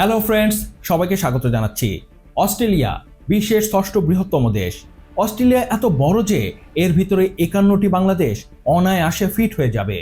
Hello friends সবাইকে স্বাগত জানাচ্ছি। অস্ট্রেলিয়া, বিশ্বের ষষ্ঠ বৃহত্তম দেশ। অস্ট্রেলিয়া এত বড় যে, এর ভিতরে একান্নটি বাংলাদেশ অনায়াসে ফিট হয়ে যাবে।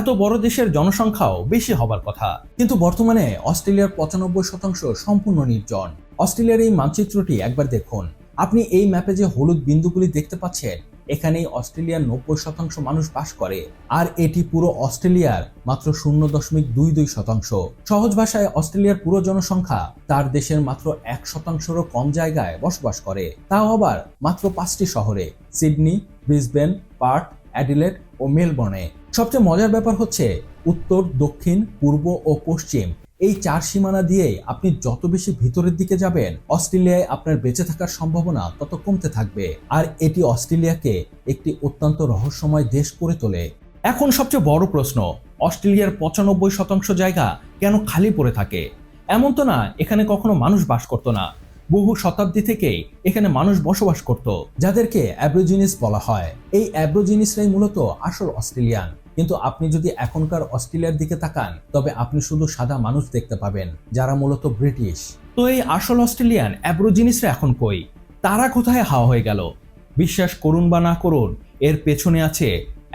এত বড় দেশের জনসংখ্যাও বেশি হবার কথা। কিন্তু বর্তমানে অস্ট্রেলিয়ার পঁচানব্বই শতাংশ সম্পূর্ণ নির্জন। অস্ট্রেলিয়ার এই মানচিত্রটি একবার দেখুন। আপনি এই ম্যাপে যে হলুদ বিন্দুগুলি দেখতে পাচ্ছেন এখানেই অস্ট্রেলিয়ার নব্বই শতাংশ মানুষ বাস করে। আর এটি পুরো অস্ট্রেলিয়ার মাত্র শূন্য দশমিক দুই দুই শতাংশ। সহজ ভাষায় অস্ট্রেলিয়ার পুরো জনসংখ্যা তার দেশের মাত্র এক শতাংশেরও কম জায়গায় বসবাস করে। তাও আবার মাত্র পাঁচটি শহরে, সিডনি, ব্রিসবেন, পার্থ অ্যাডিলেট ও মেলবর্নে। সবচেয়ে মজার ব্যাপার হচ্ছে, উত্তর, দক্ষিণ, পূর্ব ও পশ্চিম এই চার সীমানা দিয়েই আপনি যত বেশি ভিতরের দিকে যাবেন, অস্ট্রেলিয়ায় আপনার বেঁচে থাকার সম্ভাবনা তত কমতে থাকবে। আর এটি অস্ট্রেলিয়াকে একটি অত্যন্ত রহস্যময় দেশ করে তোলে। এখন সবচেয়ে বড় প্রশ্ন, অস্ট্রেলিয়ার পঁচানব্বই শতাংশ জায়গা কেন খালি পড়ে থাকে? এমন তো না, এখানে কখনো মানুষ বাস করতো না। বহু শতাব্দী থেকেই এখানে মানুষ বসবাস করত, যাদেরকে অ্যাব্রোজিনিস বলা হয়। এই অ্যাব্রোজিনিসরাই মূলত আসল অস্ট্রেলিয়ান। কিন্তু আপনি যদি এখনকার অস্ট্রেলিয়ার দিকে তাকান, তবে আপনি শুধু সাদা মানুষ দেখতে পাবেন, যারা মূলত ব্রিটিশ। তো এই আসল অস্ট্রেলিয়ান অ্যাব্রোজিনিসরা এখন কই? তারা কোথায় হাওয়া হয়ে গেল? বিশ্বাস করুন বা না করুন, এর পেছনে আছে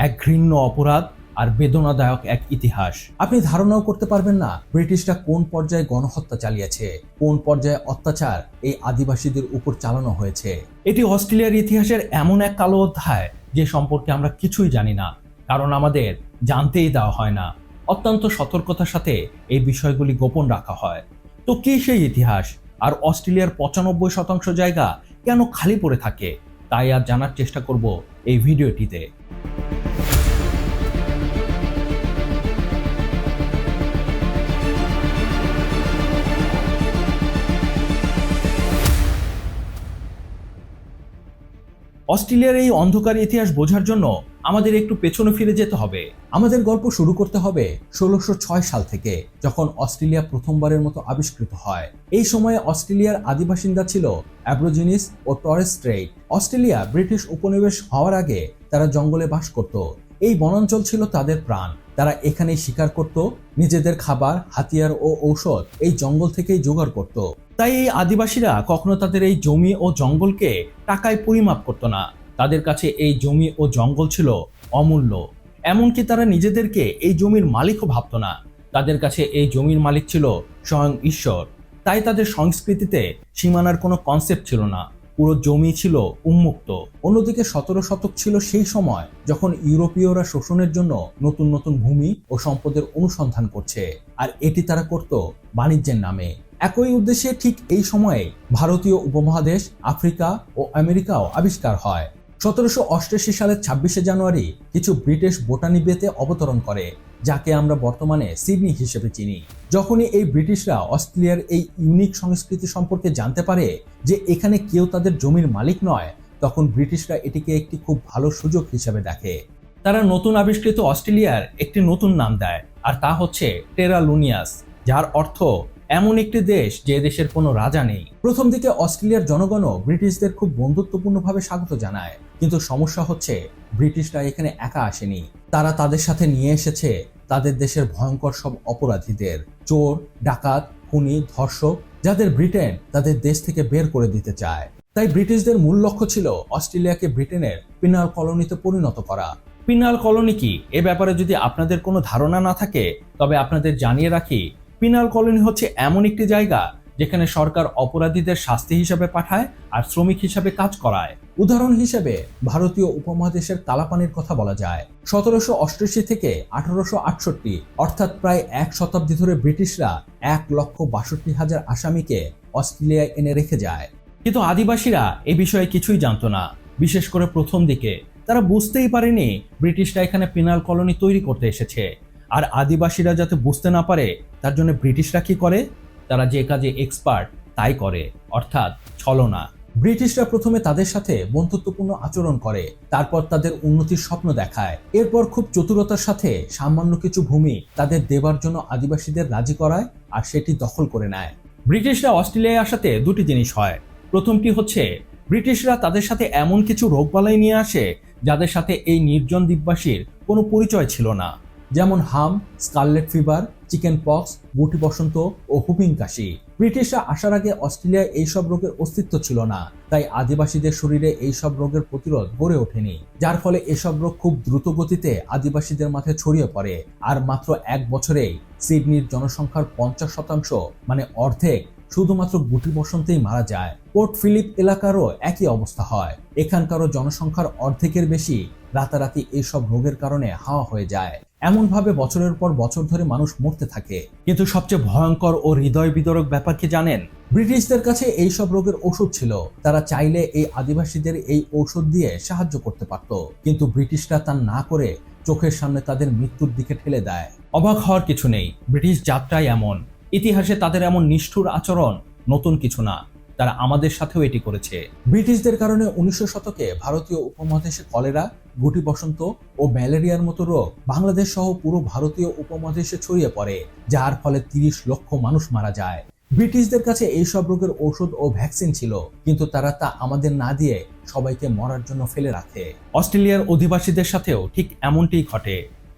এক ঘৃণ্য অপরাধ আর বেদনাদায়ক এক ইতিহাস। আপনি ধারণাও করতে পারবেন না ব্রিটিশরা কোন পর্যায়ে গণহত্যা চালিয়েছে, কোন পর্যায়ে অত্যাচার এই আদিবাসীদের উপর চালানো হয়েছে। এটি অস্ট্রেলিয়ার ইতিহাসের এমন এক কালো অধ্যায়, যে সম্পর্কে আমরা কিছুই জানি না। কারণ আমাদের জানতেই দেওয়া হয় না। অত্যন্ত সতর্কতার সাথে এই বিষয়গুলি গোপন রাখা হয়। তো কি সেই ইতিহাস? আর অস্ট্রেলিয়ার পঁচানব্বই শতাংশ জায়গা কেন খালি পড়ে থাকে? তাই আর জানার চেষ্টা করব এই ভিডিওটিতে। অস্ট্রেলিয়ার এই অন্ধকার ইতিহাস বোঝার জন্য আমাদের একটু পেছনে ফিরে যেতে হবে। আমাদের গল্প শুরু করতে হবে ষোলোশো ছয় সাল থেকে, যখন অস্ট্রেলিয়া প্রথমবারের মতো আবিষ্কৃত হয়। এই সময়ে অস্ট্রেলিয়ার আদিবাসিন্দা ছিল অ্যাব্রোজিনিস ও টরেস স্ট্রেইট অস্ট্রেলিয়া ব্রিটিশ উপনিবেশ হওয়ার আগে তারা জঙ্গলে বাস করত। এই বনাঞ্চল ছিল তাদের প্রাণ। তারা এখানেই শিকার করত, নিজেদের খাবার, হাতিয়ার ও ঔষধ এই জঙ্গল থেকেই জোগাড় করত। তাই এই আদিবাসীরা কখনো তাদের এই জমি ও জঙ্গলকে টাকায় পরিমাপ করতো না। তাদের কাছে এই জমি ও জঙ্গল ছিল অমূল্য। এমনকি তারা নিজেদেরকে এই জমির মালিকও ভাবতো না। তাদের কাছে এই জমির মালিক ছিল স্বয়ং ঈশ্বর। তাই তাদের সংস্কৃতিতে সীমানার কোনো কনসেপ্ট ছিল না। পুরো জমি ছিল উন্মুক্ত। অন্যদিকে সতেরো শতক ছিল সেই সময় যখন ইউরোপীয়রা শোষণের জন্য নতুন নতুন ভূমি ও সম্পদের অনুসন্ধান করছে। আর এটি তারা করত বাণিজ্যের নামে। একই উদ্দেশ্যে ঠিক এই সময়ে ভারতীয় উপমহাদেশ, আফ্রিকা ও আমেরিকাও আবিষ্কার হয়। সতেরোশো অষ্টাশি সালের ছাব্বিশে জানুয়ারি কিছু ব্রিটিশ বোটানি বেতে অবতরণ করে, যাকে আমরা বর্তমানে সিডনি হিসেবে চিনি। যখনই এই ব্রিটিশরা অস্ট্রেলিয়ার এই ইউনিক সংস্কৃতি সম্পর্কে জানতে পারে যে এখানে কেউ তাদের জমির মালিক নয়, তখন ব্রিটিশরা এটিকে একটি খুব ভালো সুযোগ হিসেবে দেখে। তারা নতুন আবিষ্কৃত অস্ট্রেলিয়ার একটি নতুন নাম দেয়, আর তা হচ্ছে টেরা লুনিয়াস যার অর্থ এমন একটি দেশ যে দেশের কোনো রাজা নেই প্রথম দিকে অস্ট্রেলিয়ার জনগণও ব্রিটিশদের খুব বন্ধুত্বপূর্ণভাবে স্বাগত জানায়। কিন্তু সমস্যা হচ্ছে, ব্রিটিশরা এখানে একা আসেনি। তারা তাদের সাথে নিয়ে এসেছে তাদের দেশের ভয়ঙ্কর সব অপরাধীদের। চোর, ডাকাত, খুনি, ধর্ষক, যাদের ব্রিটেন তাদের দেশ থেকে বের করে দিতে চায়। তাই ব্রিটিশদের মূল লক্ষ্য ছিল অস্ট্রেলিয়াকে ব্রিটেনের পিনাল কলোনিতে পরিণত করা। পিনাল কলোনি কি? এ ব্যাপারে যদি আপনাদের কোনো ধারণা না থাকে, তবে আপনাদের জানিয়ে রাখি, পিনাল কলোনি হচ্ছে এমন একটি জায়গা যেখানে সরকার অপরাধীদের শাস্তি হিসাবে পাঠায় আর শ্রমিক হিসাবে কাজ করায়। উদাহরণ হিসেবে, ভারতীয় উপমহাদেশের কালাপানির কথা বলা যায়। সতেরোশো অষ্টাশি থেকে আঠারোশো আটষট্টি, অর্থাৎ প্রায় এক শতাব্দী ধরে ব্রিটিশরা এক লক্ষ বাষট্টি হাজার আসামিকে অস্ট্রেলিয়ায় এনে রেখে যায়। কিন্তু আদিবাসীরা এ বিষয়ে কিছুই জানতো না, বিশেষ করে প্রথম দিকে। তারা বুঝতেই পারেনি ব্রিটিশরা এখানে পিনাল কলোনি তৈরি করতে এসেছে। আর আদিবাসীরা যাতে বুঝতে না পারে, তার জন্য ব্রিটিশরা কি করে? তারা যে কাজে এক্সপার্ট তাই করে, অর্থাৎ ছলনা। ব্রিটিশরা প্রথমে তাদের সাথে বন্ধুত্বপূর্ণ আচরণ করে, তারপর তাদের উন্নতির স্বপ্ন দেখায়। এরপর খুব চতুরতার সাথে সামান্য কিছু ভূমি তাদের দেবার জন্য আদিবাসীদের রাজি করায় আর সেটি দখল করে নেয়। ব্রিটিশরা অস্ট্রেলিয়ায় আসাতে দুটি জিনিস হয়। প্রথমটি হচ্ছে, ব্রিটিশরা তাদের সাথে এমন কিছু রোগবালাই নিয়ে আসে যাদের সাথে এই নির্জন দ্বীপবাসীর কোনো পরিচয় ছিল না। যেমন হাম, স্কারলেট ফিভার চিকেন পক্স গুটি বসন্ত ও হুপিং কাশি। ব্রিটিশরা আসার আগে অস্ট্রেলিয়ায় এইসব রোগের অস্তিত্ব ছিল না। তাই আদিবাসীদের শরীরে এইসব রোগের প্রতিরোধ গড়ে ওঠেনি। যার ফলে এসব রোগ খুব দ্রুত গতিতে আদিবাসীদের মাঝে ছড়িয়ে পড়ে। আর মাত্র এক বছরেই সিডনির জনসংখ্যার পঞ্চাশ শতাংশ মানে অর্ধেক, শুধুমাত্র গুটি বসন্তেই মারা যায়। পোর্ট ফিলিপ এলাকারও একই অবস্থা হয়। এখানকারও জনসংখ্যার অর্ধেকের বেশি রাতারাতি এইসব রোগের কারণে হাওয়া হয়ে যায়। এমনভাবে বছরের পর বছর ধরে মানুষ মরতে থাকে। কিন্তু সবচেয়ে ভয়ঙ্কর ও হৃদয় বিদরক ব্যাপার কি জানেন? ব্রিটিশদের কাছে এই সব রোগের ওষুধ ছিল। তারা চাইলে এই আদিবাসীদের এই ঔষধ দিয়ে সাহায্য করতে পারত। কিন্তু ব্রিটিশরা তা না করে চোখের সামনে তাদের মৃত্যুর দিকে ঠেলে দেয়। অবাক হওয়ার কিছু নেই। ব্রিটিশ যাত্রাই এমন। ইতিহাসে তাদের এমন নিষ্ঠুর আচরণ নতুন কিছু না। তারা আমাদের সাথেও এটি করেছে। ব্রিটিশদের কারণে উনিশশো শতকে ভারতীয় উপমহাদেশে কলেরা গুটি বসন্ত ও ম্যালেরিয়ার মতো রোগ বাংলাদেশ সহ পুরো ভারতীয় উপমহাদেশে ছড়িয়ে পড়ে যার ফলে তিরিশ লক্ষ মানুষ মারা যায়। ব্রিটিশদের কাছে এইসব রোগের ঔষধ ও ভ্যাকসিন ছিল কিন্তু তারা তা আমাদের না দিয়ে সবাইকে মরার জন্য ফেলে রাখে। অস্ট্রেলিয়ার অধিবাসীদের সাথেও ঠিক এমনটিই ঘটে।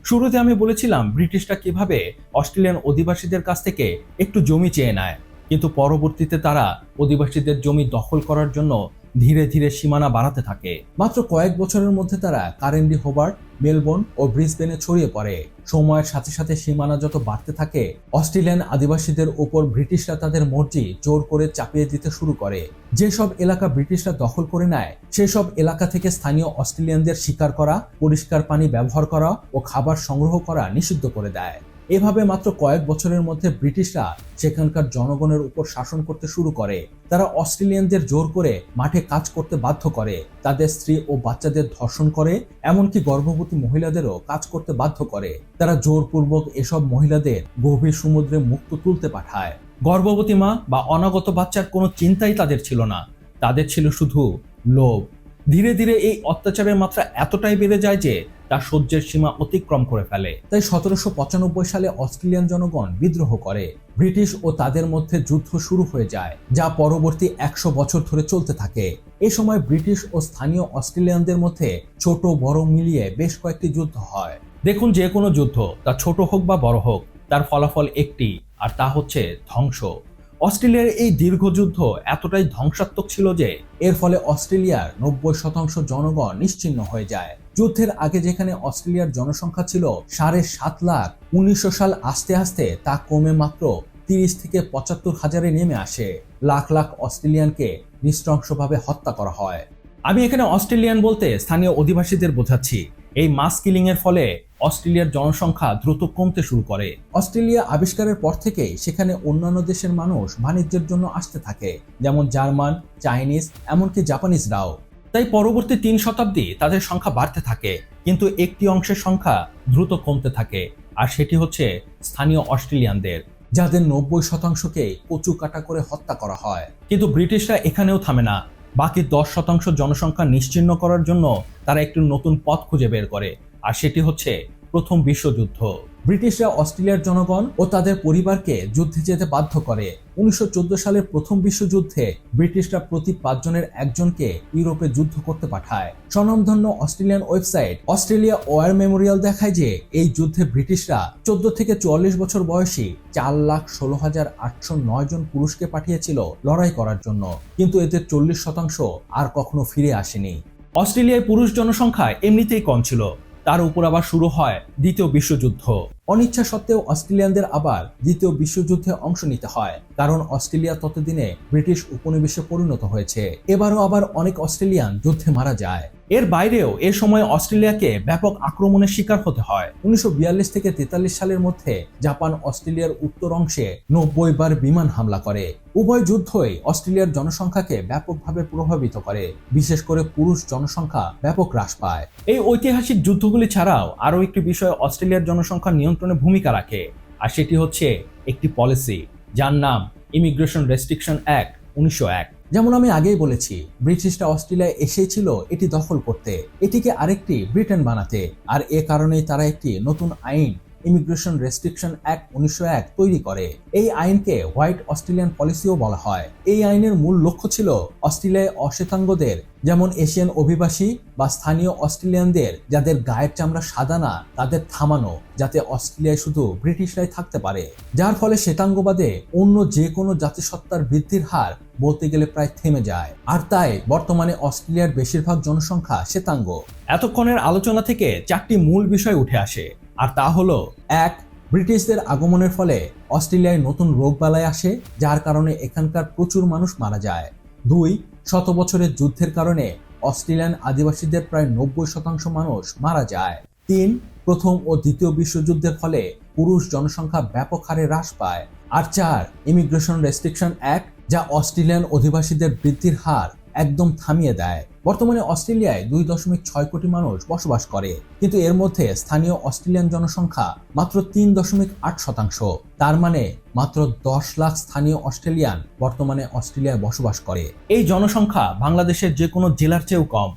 শুরুতে আমি বলেছিলাম ব্রিটিশরা কীভাবে অস্ট্রেলিয়ান অধিবাসীদের কাছ থেকে একটু জমি চেয়ে নেয়। কিন্তু পরবর্তীতে তারা অধিবাসীদের জমি দখল করার জন্য ধীরে ধীরে সীমানা বাড়াতে থাকে। মাত্র কয়েক বছরের মধ্যে তারা কারেন্ডি, হোবার্ট, মেলবোর্ন ও ব্রিসবেনে ছড়িয়ে পড়ে। সময়ের সাথে সাথে সীমানা যত বাড়তে থাকে, অস্ট্রেলিয়ান আদিবাসীদের উপর ব্রিটিশরা তাদের মর্জি জোর করে চাপিয়ে দিতে শুরু করে। যেসব এলাকা ব্রিটিশরা দখল করে নেয়, সেসব এলাকা থেকে স্থানীয় অস্ট্রেলিয়ানদের শিকার করা, পরিষ্কার পানি ব্যবহার করা ও খাবার সংগ্রহ করা নিষিদ্ধ করে দেয়। এভাবে মাত্র কয়েক বছরের মধ্যে ব্রিটিশরা সেখানকার জনগণের উপর শাসন করতে শুরু করে। তারা অস্ট্রেলিয়ানদের জোর করে মাঠে কাজ করতে বাধ্য করে। তাদের স্ত্রী ও বাচ্চাদের ধর্ষণ করে, এমনকি গর্ভবতী মহিলাদেরও কাজ করতে বাধ্য করে। তারা জোরপূর্বক এসব মহিলাদের গভীর সমুদ্রে মুক্ত তুলতে পাঠায়। গর্ভবতী মা বা অনাগত বাচ্চার কোনো চিন্তাই তাদের ছিল না। তাদের ছিল শুধু লোভ। ধীরে ধীরে এই অত্যাচারের মাত্রা এতটাই বেড়ে যায় যে তা সহ্যের সীমা অতিক্রম করে ফেলে। তাই সতেরোশো পঁচানব্বই সালে অস্ট্রেলিয়ান জনগণ বিদ্রোহ করে। ব্রিটিশ ও তাদের মধ্যে যুদ্ধ শুরু হয়ে যায়, যা পরবর্তী একশো বছর ধরে চলতে থাকে। এ সময় ব্রিটিশ ও স্থানীয় অস্ট্রেলিয়ানদের মধ্যে ছোট বড় মিলিয়ে বেশ কয়েকটি যুদ্ধ হয়। দেখুন যে কোনো যুদ্ধ, তা ছোট হোক বা বড় হোক, তার ফলাফল একটি, আর তা হচ্ছে ধ্বংস। অস্ট্রেলিয়ার এই দীর্ঘ যুদ্ধ এতটাই ধ্বংসাত্মক ছিল যে, এর ফলে অস্ট্রেলিয়ার নব্বই শতাংশ জনগণ নিশ্চিহ্ন হয়ে যায়। যুদ্ধের আগে যেখানে অস্ট্রেলিয়ার জনসংখ্যা ছিল সাড়ে সাত লাখ, উনিশশো সাল আস্তে আস্তে তা কমে মাত্র তিরিশ থেকে পঁচাত্তর হাজারে নেমে আসে। লাখ লাখ অস্ট্রেলিয়ানকে নৃশংসভাবে হত্যা করা হয়। আমি এখানে অস্ট্রেলিয়ান বলতে স্থানীয় অধিবাসীদের বোঝাচ্ছি। এই মাস কিলিং এর ফলে অস্ট্রেলিয়ার জনসংখ্যা দ্রুত কমতে শুরু করে। অস্ট্রেলিয়া আবিষ্কারের পর থেকেই সেখানে অন্যান্য দেশের মানুষ বাণিজ্যের জন্য আসতে থাকে, যেমন জার্মান, চাইনিজ, এমনকি জাপানিজরাও। তাই পরবর্তী তিন শতাব্দী তাদের সংখ্যা বাড়তে থাকে, কিন্তু একটি অংশের সংখ্যা দ্রুত কমতে থাকে, আর সেটি হচ্ছে স্থানীয় অস্ট্রেলিয়ানদের, যাদের নব্বই শতাংশকে কচু কাটা করে হত্যা করা হয়। কিন্তু ব্রিটিশরা এখানেও থামে না। বাকি দশ শতাংশ জনসংখ্যা নিশ্চিহ্ন করার জন্য তারা একটি নতুন পথ খুঁজে বের করে, আর সেটি হচ্ছে প্রথম বিশ্বযুদ্ধ। ব্রিটিশরা অস্ট্রেলিয়ার জনগণ ও তাদের পরিবারকে যুদ্ধে যেতে বাধ্য করে। উনিশশো চোদ্দ সালের প্রথম বিশ্বযুদ্ধে ব্রিটিশরা প্রতি পাঁচজনের একজনকে ইউরোপে যুদ্ধ করতে পাঠায়। স্বনামধন্য Australian website Australia War Memorial দেখায় যে, এই যুদ্ধে ব্রিটিশরা চোদ্দ থেকে চুয়াল্লিশ বছর বয়সী চার লাখ ষোলো হাজার আটশো নয় জন পুরুষকে পাঠিয়েছিল লড়াই করার জন্য। কিন্তু এদের চল্লিশ শতাংশ আর কখনো ফিরে আসেনি। অস্ট্রেলিয়ায় পুরুষ জনসংখ্যা এমনিতেই কম ছিল। তার উপর আবার শুরু হয় দ্বিতীয় বিশ্বযুদ্ধ। অনিচ্ছা সত্ত্বেও অস্ট্রেলিয়ানদের আবার দ্বিতীয় বিশ্বযুদ্ধে অংশ নিতে হয়, কারণ অস্ট্রেলিয়া ততদিনে ব্রিটিশ উপনিবেশে পরিণত হয়েছে। এবারও আবার অনেক অস্ট্রেলিয়ান যুদ্ধে মারা যায়। এর বাইরেও এ সময় অস্ট্রেলিয়াকে ব্যাপক আক্রমণের শিকার হতে হয়। উনিশশো বিয়াল্লিশ থেকে তেতাল্লিশ সালের মধ্যে জাপান অস্ট্রেলিয়ার উত্তর অংশে নব্বই বার বিমান হামলা করে। উভয় যুদ্ধই অস্ট্রেলিয়ার জনসংখ্যাকে ব্যাপকভাবে প্রভাবিত করে। বিশেষ করে পুরুষ জনসংখ্যা ব্যাপক হ্রাস পায়। এই ঐতিহাসিক যুদ্ধগুলি ছাড়াও আরও একটি বিষয় অস্ট্রেলিয়ার জনসংখ্যা নিয়ন্ত্রণে ভূমিকা রাখে, আর সেটি হচ্ছে একটি পলিসি, যার নাম ইমিগ্রেশন রেস্ট্রিকশন অ্যাক্ট উনিশশো এক। যেমন আমি আগেই বলেছি, ব্রিটিশরা অস্ট্রেলিয়ায় এসেছিল এটি দখল করতে। এটিকে আরেকটি ব্রিটেন বানাতে। আর এ কারণেই তারা একটি নতুন আইন ইমিগ্রেশন রেস্ট্রিকশন অ্যাক্ট উনিশশো এক তৈরি করে। এই আইনকে হোয়াইট অস্ট্রেলিয়ান পলিসিও বলা হয়। এই আইনের মূল লক্ষ্য ছিল অস্ট্রেলিয়ায় অশ্বেতাঙ্গদের, যেমন এশিয়ান অভিবাসী বা স্থানীয় অস্ট্রেলিয়ানদের, যাদের গায়ের চামড়া সাদা না, তাদের থামানো, যাতে অস্ট্রেলিয়ায় শুধু ব্রিটিশরাই থাকতে পারে। যার ফলে শ্বেতাঙ্গবাদে অন্য যে কোনো জাতিসত্তার বৃদ্ধির হার বলতে গেলে প্রায় থেমে যায়। আর তাই বর্তমানে অস্ট্রেলিয়ার বেশিরভাগ জনসংখ্যা শ্বেতাঙ্গ। এতক্ষণের আলোচনা থেকে চারটি মূল বিষয় উঠে আসে। আর তা হলো, এক, ব্রিটিশদের আগমনের ফলে অস্ট্রেলিয়ায় নতুন রোগ রোগবালাই আসে, যার কারণে এখানকার প্রচুর মানুষ মারা যায়। দুই, শত বছরের যুদ্ধের কারণে অস্ট্রেলিয়ান আদিবাসীদের প্রায় নব্বই শতাংশ মানুষ মারা যায়। তিন, প্রথম ও দ্বিতীয় বিশ্বযুদ্ধের ফলে পুরুষ জনসংখ্যা ব্যাপক হারে হ্রাস পায়। আর চার ইমিগ্রেশন রেস্ট্রিকশন অ্যাক্ট যা অস্ট্রেলিয়ান অধিবাসীদের বৃদ্ধির হার একদম থামিয়ে দেয়। বর্তমানে অস্ট্রেলিয়ায় দুই দশমিক ছয় কোটি মানুষ বসবাস করে। কিন্তু এর মধ্যে স্থানীয় অস্ট্রেলিয়ান জনসংখ্যা মাত্র তিন দশমিক আট শতাংশ। তার মানে মাত্র দশ লাখ স্থানীয় অস্ট্রেলিয়ান বর্তমানে অস্ট্রেলিয়ায় বসবাস করে। এই জনসংখ্যা বাংলাদেশের যে কোনো জেলার চেয়েও কম।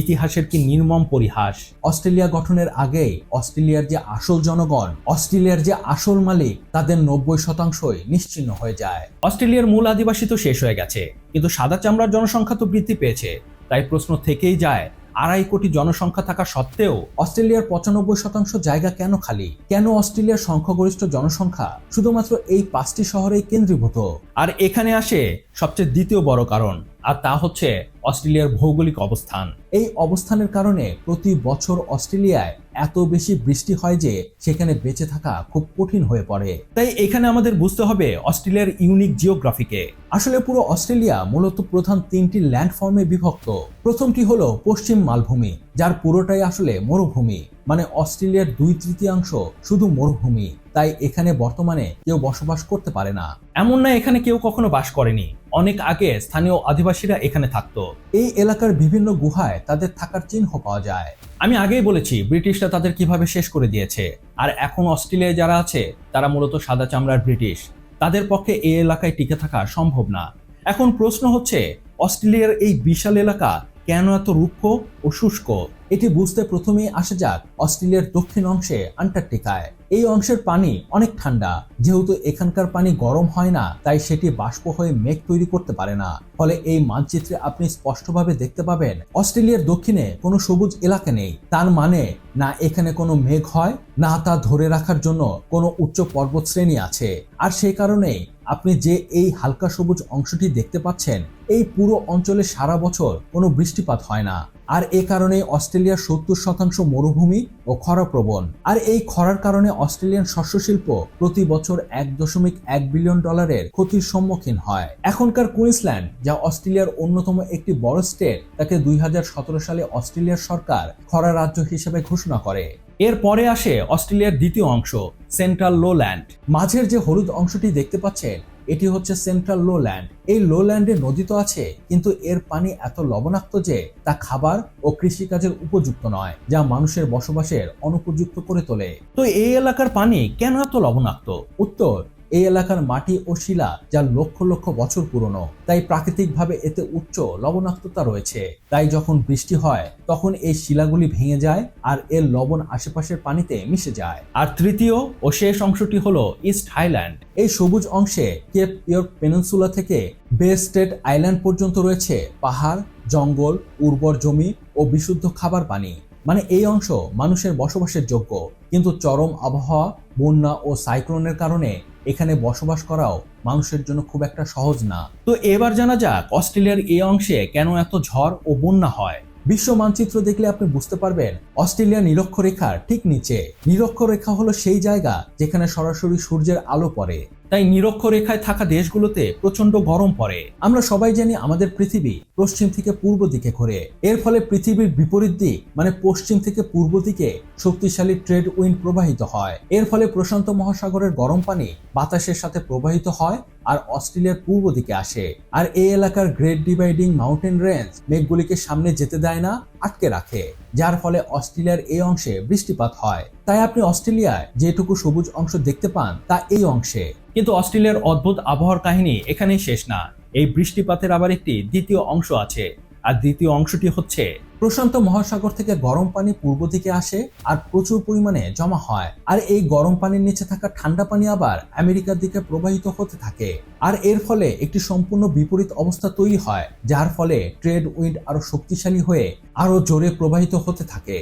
ইতিহাসের কি নির্মম পরিহাস? অস্ট্রেলিয়া গঠনের আগেই অস্ট্রেলিয়ার যে আসল জনগণ, অস্ট্রেলিয়ার যে আসল মালিক, তাদের নব্বই শতাংশই নিশ্চিহ্ন হয়ে যায়। অস্ট্রেলিয়ার মূল আদিবাসী তো শেষ হয়ে গেছে, কিন্তু সাদা চামড়ার জনসংখ্যা তো বৃদ্ধি পেয়েছে। তাই প্রশ্ন থেকেই যায়, আড়াই কোটি জনসংখ্যা থাকা সত্ত্বেও অস্ট্রেলিয়ার পঁচানব্বই শতাংশ জায়গা কেন খালি? কেন অস্ট্রেলিয়ার সংখ্যাগরিষ্ঠ জনসংখ্যা শুধুমাত্র এই পাঁচটি শহরেই কেন্দ্রীভূত? আর এখানে আসে সবচেয়ে দ্বিতীয় বড় কারণ আর তা হচ্ছে অস্ট্রেলিয়ার ভৌগোলিক অবস্থান। এই অবস্থানের কারণে প্রতি বছর অস্ট্রেলিয়ায় এত বেশি বৃষ্টি হয় যে সেখানে বেঁচে থাকা খুব কঠিন হয়ে পড়ে। তাই এখানে আমাদের বুঝতে হবে অস্ট্রেলিয়ার ইউনিক জিওগ্রাফিকে। আসলে পুরো অস্ট্রেলিয়া মূলত প্রধান তিনটি ল্যান্ডফর্মে বিভক্ত। প্রথমটি হলো পশ্চিম মালভূমি, যার পুরোটাই আসলে মরুভূমি। মানে অস্ট্রেলিয়ার দুই তৃতীয়াংশ শুধু মরুভূমি। তাই এখানে বর্তমানে কেউ বসবাস করতে পারে না। এমন না এখানে কেউ কখনো বাস করেনি। অনেক আগে স্থানীয় আদিবাসীরা এখানে থাকত। এই এলাকার বিভিন্ন গুহায় তাদের থাকার চিহ্ন পাওয়া যায়। আমি আগেই বলেছি, ব্রিটিশরা তাদের কীভাবে শেষ করে দিয়েছে। আর এখন অস্ট্রেলিয়ায় যারা আছে, তারা মূলত সাদা চামড়ার ব্রিটিশ। তাদের পক্ষে এই এলাকায় টিকে থাকা সম্ভব না। এখন প্রশ্ন হচ্ছে, অস্ট্রেলিয়ার এই বিশাল এলাকা কেন এত রুক্ষ ও শুষ্ক? এটি বুঝতে প্রথমেই আসা যাক অস্ট্রেলিয়ার দক্ষিণ অংশে আন্টার্কটিকায়। এই অংশের পানি অনেক ঠান্ডা। যেহেতু এখানকার পানি গরম হয় না, তাই সেটি বাষ্প হয়ে মেঘ তৈরি করতে পারে না। ফলে এই মানচিত্রে আপনি স্পষ্টভাবে দেখতে পাবেন অস্ট্রেলিয়ার দক্ষিণে কোনো সবুজ এলাকা নেই। তার মানে না এখানে কোনো মেঘ হয়, না তা ধরে রাখার জন্য কোনো উচ্চ পর্বত শ্রেণি আছে। আর সেই কারণেই আপনি যে এই হালকা সবুজ অংশটি দেখতে পাচ্ছেন, এই পুরো অঞ্চলে সারা বছর কোনো বৃষ্টিপাত হয় না। আর এ কারণে অস্ট্রেলিয়ার সত্তর শতাংশ মরুভূমি ও খরাপ্রবণ আর এই খরার কারণে অস্ট্রেলিয়ান শস্য শিল্প প্রতি বছর এক দশমিক এক বিলিয়ন ডলারের ক্ষতির সম্মুখীন হয়। এখনকার কুইন্সল্যান্ড, যা অস্ট্রেলিয়ার অন্যতম একটি বড় স্টেট, তাকে দুই হাজার সতেরো সালে অস্ট্রেলিয়ার সরকার খরা রাজ্য হিসেবে ঘোষণা করে। এর পরে আসে অস্ট্রেলিয়ার দ্বিতীয় অংশ, সেন্ট্রাল লোল্যান্ড। মাঝের যে হলুদ অংশটি দেখতে পাচ্ছেন, এটি হচ্ছে সেন্ট্রাল লোল্যান্ড। এই লোল্যান্ডে নদী তো আছে, কিন্তু এর পানি এত লবণাক্ত যে তা খাবার ও কৃষিকাজের উপযুক্ত নয়, যা মানুষের বসবাসের অনুপযুক্ত করে তোলে। তো এই এলাকার পানি কেন এত লবণাক্ত? উত্তর এই এলাকার মাটি ও শিলা যা লক্ষ লক্ষ বছর পুরনো। তাই প্রাকৃতিকভাবে এতে উচ্চ লবণাক্ততা রয়েছে। তাই যখন বৃষ্টি হয়, তখন এই শিলাগুলি ভেঙে যায় আর এর লবণ আশেপাশের পানিতে মিশে যায়। আর তৃতীয় ও শেষ অংশটি হলো ইস্ট হাইল্যান্ড। এই সবুজ অংশে কেপ ইয়র্ক পেনিনসুলা থেকে বে স্টেট আইল্যান্ড পর্যন্ত রয়েছে পাহাড়, জঙ্গল, উর্বর জমি ও বিশুদ্ধ খাবার পানি। মানে এই অংশ মানুষের বসবাসের যোগ্য। কিন্তু চরম আবহাওয়া বন্যা ও সাইক্লোনের কারণে এখানে বসবাস করাও মানুষের জন্য খুব একটা সহজ না। তো এবার জানা যাক, অস্ট্রেলিয়ার এই অংশে কেন এত ঝড় ও বন্যা হয়? বিশ্ব মানচিত্র দেখলে আপনি বুঝতে পারবেন, অস্ট্রেলিয়া নিরক্ষরেখার ঠিক নিচে। নিরক্ষরেখা হলো সেই জায়গা যেখানে সরাসরি সূর্যের আলো পড়ে। তাই নিরক্ষরেখায় থাকা দেশগুলোতে প্রচণ্ড গরম পড়ে। আমরা সবাই জানি আমাদের পৃথিবী পশ্চিম থেকে পূর্ব দিকে ঘোরে। এর ফলে পৃথিবীর বিপরীত দিক মানে পশ্চিম থেকে পূর্ব দিকে, শক্তিশালী ট্রেড উইন্ড প্রবাহিত হয়। এর ফলে প্রশান্ত মহাসাগরের গরম পানি বাতাসের সাথে প্রবাহিত হয় আর অস্ট্রেলিয়ার পূর্ব দিকে আসে। আর এই এলাকার গ্রেট ডিভাইডিং মাউন্টেন রেঞ্জ মেঘগুলিকে সামনে যেতে দেয় না, আটকে রাখে, যার ফলে অস্ট্রেলিয়ার এই অংশে বৃষ্টিপাত হয়। তাই আপনি অস্ট্রেলিয়ায় যেটুকু সবুজ অংশ দেখতে পান, তা এই অংশে। কিন্তু অস্ট্রেলিয়ার অদ্ভুত আবহাওয়ার কাহিনী এখানেই শেষ না। এই বৃষ্টিপাতের আবার একটি দ্বিতীয় অংশ আছে। আর দ্বিতীয় অংশটি হচ্ছে, প্রশান্ত মহাসাগর থেকে গরম পানি পূর্ব দিকে আসে আর প্রচুর পরিমাণে জমা হয়। আর এই গরম পানির নিচে থাকা ঠান্ডা পানি আবার আমেরিকার দিকে প্রবাহিত হতে থাকে। আর এর ফলে একটি সম্পূর্ণ বিপরীত অবস্থা তৈরি হয়, যার ফলে ট্রেড উইন্ড আরও শক্তিশালী হয়ে আরও জোরে প্রবাহিত হতে থাকে।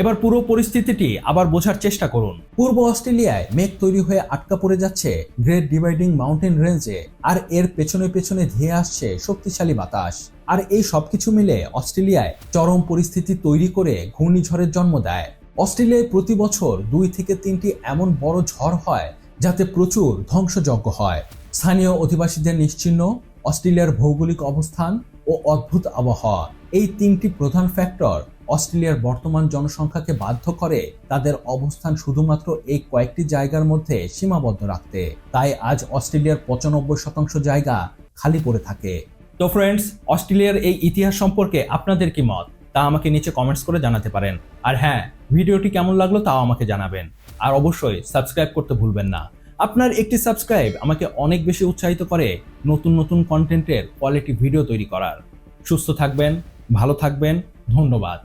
এবার পুরো পরিস্থিতিটি আবার বোঝার চেষ্টা করুন। পূর্ব অস্ট্রেলিয়ায় মেঘ তৈরি হয়ে আটকা পড়ে যাচ্ছে গ্রেট ডিভাইডিং মাউন্টেন রেঞ্জে আর এর পেছনে পেছনে ধেয়ে আসছে শক্তিশালী বাতাস। আর এই সবকিছু মিলে অস্ট্রেলিয়ায় চরম পরিস্থিতি তৈরি করে ঘূর্ণিঝড়ের জন্ম দেয়। অস্ট্রেলিয়ায় প্রতি বছর দুই থেকে তিনটি এমন বড় ঝড় হয় যাতে প্রচুর ধ্বংসযজ্ঞ হয়। স্থানীয় অধিবাসীদের নিশ্চিহ্ন, অস্ট্রেলিয়ার ভৌগোলিক অবস্থান ও অদ্ভুত আবহাওয়া, এই তিনটি প্রধান ফ্যাক্টর অস্ট্রেলিয়ার বর্তমান জনসংখ্যাকে বাধ্য করে তাদের অবস্থান শুধুমাত্র এই কয়েকটি জায়গার মধ্যে সীমাবদ্ধ রাখতে। তাই আজ অস্ট্রেলিয়ার পঁচানব্বই শতাংশ জায়গা খালি পড়ে থাকে। তো ফ্রেন্ডস অস্ট্রেলিয়ার এই ইতিহাস সম্পর্কে আপনাদের কি মত? তা আমাকে নিচে কমেন্টস করে জানাতে পারেন। আর হ্যাঁ ভিডিওটি কেমন লাগল তাও আমাকে জানাবেন। আর অবশ্যই সাবস্ক্রাইব করতে ভুলবেন না। আপনার একটি সাবস্ক্রাইব আমাকে অনেক বেশি উৎসাহিত করে নতুন নতুন কন্টেন্টের কোয়ালিটি ভিডিও তৈরি করার। সুস্থ থাকবেন, ভালো থাকবেন, ধন্যবাদ।